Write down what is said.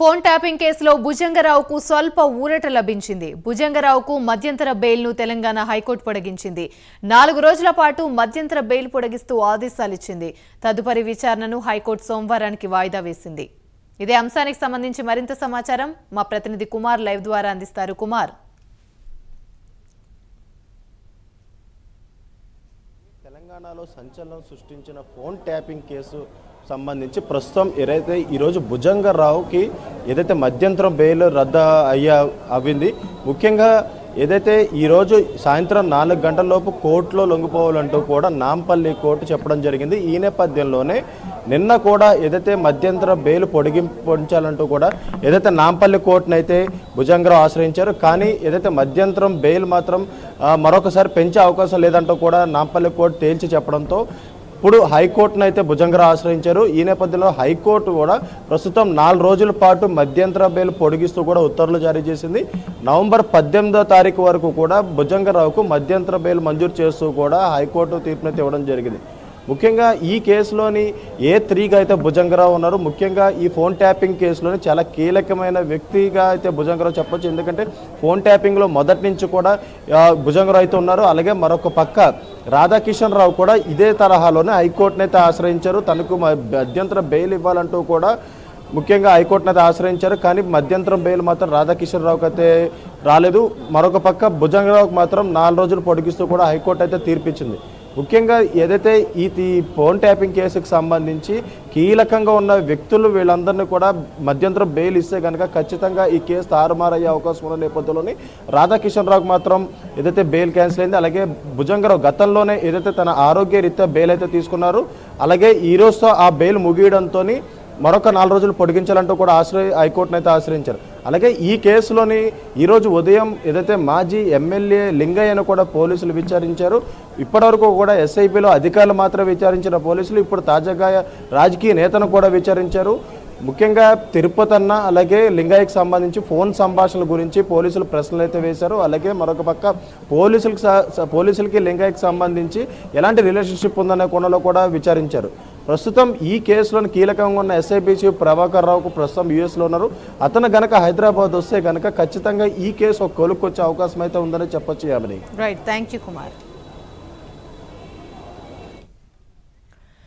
Phone tapping కేసులో భుజంగరావుకు స్వల్ప ఊరట లభించింది. భుజంగరావుకు మధ్యంతర బెయిల్ను తెలంగాణ హైకోర్టు పొడిగించింది. నాలుగు రోజుల పాటు మధ్యంతర బెయిల్ పొడిగిస్తూ ఆదేశాలిచ్చింది తదుపరి విచారణను హైకోర్టు సోమవారానికి వాయిదా వేసింది. ఇదే అంశానికి సంబంధించి మరింత సమాచారం మా ప్రతినిధి కుమార్ లైవ్ ద్వారా అందిస్తారు. కుమార్. తెలంగాణలో సంచలనం సృష్టించిన ఫోన్ ట్యాపింగ్ కేసు సంబంధించి ప్రస్తుతం ఏదైతే ఈరోజు భుజంగరావుకి ఏదైతే మధ్యంతరం బెయిల్ రద్దు అయ్యా అవ్వింది ముఖ్యంగా ఏదైతే ఈరోజు సాయంత్రం నాలుగు గంటలలోపు కోర్టులో లొంగిపోవాలంటూ కూడా నాంపల్లి కోర్టు చెప్పడం జరిగింది. ఈ నేపథ్యంలోనే నిన్న కూడా ఏదైతే మధ్యంతర బెయిల్ పొడిగించాలంటూ కూడా ఏదైతే నాంపల్లి కోర్టును అయితే భుజంగరావు ఆశ్రయించారు కానీ ఏదైతే మధ్యంతరం బెయిల్ మాత్రం మరొకసారి పెంచే అవకాశం లేదంటూ కూడా నాంపల్లి కోర్టు తేల్చి చెప్పడంతో ఇప్పుడు హైకోర్టును అయితే భుజంగరావు ఆశ్రయించారు. ఈ నేపథ్యంలో హైకోర్టు కూడా ప్రస్తుతం నాలుగు రోజుల పాటు మధ్యంతర బెయిల్ పొడిగిస్తూ కూడా ఉత్తర్వులు జారీ చేసింది. నవంబర్ పద్దెనిమిదో తారీఖు వరకు కూడా భుజంగరావుకు మధ్యంతర బెయిల్ మంజూరు చేస్తూ కూడా హైకోర్టు తీర్పునైతే ఇవ్వడం జరిగింది. ముఖ్యంగా ఈ కేసులోని ఏ త్రీగా అయితే భుజంగరావు ఉన్నారు ముఖ్యంగా ఈ ఫోన్ ట్యాపింగ్ కేసులోని చాలా కీలకమైన వ్యక్తిగా అయితే భుజంగరావు చెప్పొచ్చు. ఎందుకంటే ఫోన్ ట్యాపింగ్లో మొదటి నుంచి కూడా భుజంగరావు అయితే ఉన్నారు. అలాగే మరొక పక్క రాధాకిషన్ రావు కూడా ఇదే తరహాలోనే హైకోర్టునైతే అయితే ఆశ్రయించారు. తనకు మ- బెయిల్ ఇవ్వాలంటూ కూడా ముఖ్యంగా హైకోర్టును అయితే ఆశ్రయించారు. కానీ మధ్యంతరం బెయిల్ మాత్రం రాధాకిషన్ రావుకి అయితే రాలేదు. మరొక పక్క భుజంగరావుకి మాత్రం నాలుగు రోజులు పొడిగిస్తూ కూడా హైకోర్టు అయితే తీర్పిచ్చింది. ముఖ్యంగా ఏదైతే ఈ ఫోన్ ట్యాపింగ్ కేసుకు సంబంధించి కీలకంగా ఉన్న వ్యక్తులు వీళ్ళందరినీ కూడా మధ్యంతరం బెయిల్ ఇస్తే కనుక ఖచ్చితంగా ఈ కేసు తారుమారయ్యే అవకాశం ఉన్న నేపథ్యంలోని రాధాకిషన్ రావుకు మాత్రం ఏదైతే బెయిల్ క్యాన్సిల్ అయింది అలాగే భుజంగరావు గతంలోనే ఏదైతే తన ఆరోగ్య రీత్యా బెయిల్ అయితే తీసుకున్నారు అలాగే ఈ రోజుతో ఆ బెయిల్ ముగియడంతో మరొక నాలుగు రోజులు పొడిగించాలంటూ కూడా ఆశ్రయ హైకోర్టును అయితే ఆశ్రయించారు. అలాగే ఈ కేసులోని ఈరోజు ఉదయం ఏదైతే మాజీ ఎమ్మెల్యే లింగయ్యను కూడా పోలీసులు విచారించారు ఇప్పటివరకు కూడా ఎస్ఐపిలో అధికారులు మాత్రం విచారించిన పోలీసులు ఇప్పుడు తాజాగా రాజకీయ నేతను కూడా విచారించారు. ముఖ్యంగా తిరుపతి అన్న అలాగే లింగాయకు సంబంధించి ఫోన్ సంభాషణల గురించి పోలీసులు ప్రశ్నలు అయితే వేశారు. అలాగే మరొక పక్క పోలీసులకు స- పోలీసులకి లింగాయకు సంబంధించి ఎలాంటి రిలేషన్షిప్ ఉందనే కోణంలో కూడా విచారించారు. ప్రస్తుతం ఈ కేసులోని కీలకంగా ఉన్న ఎస్ఐబి చీఫ్ ప్రభాకర్ రావుకు ప్రస్తుతం యూఎస్లో ఉన్నారు. అతను గనక హైదరాబాద్ వస్తే గనక ఖచ్చితంగా ఈ కేసు ఒక కొలుక్కొచ్చే అవకాశం అయితే ఉందని చెప్పొచ్చు Yamini. Right thank you Kumar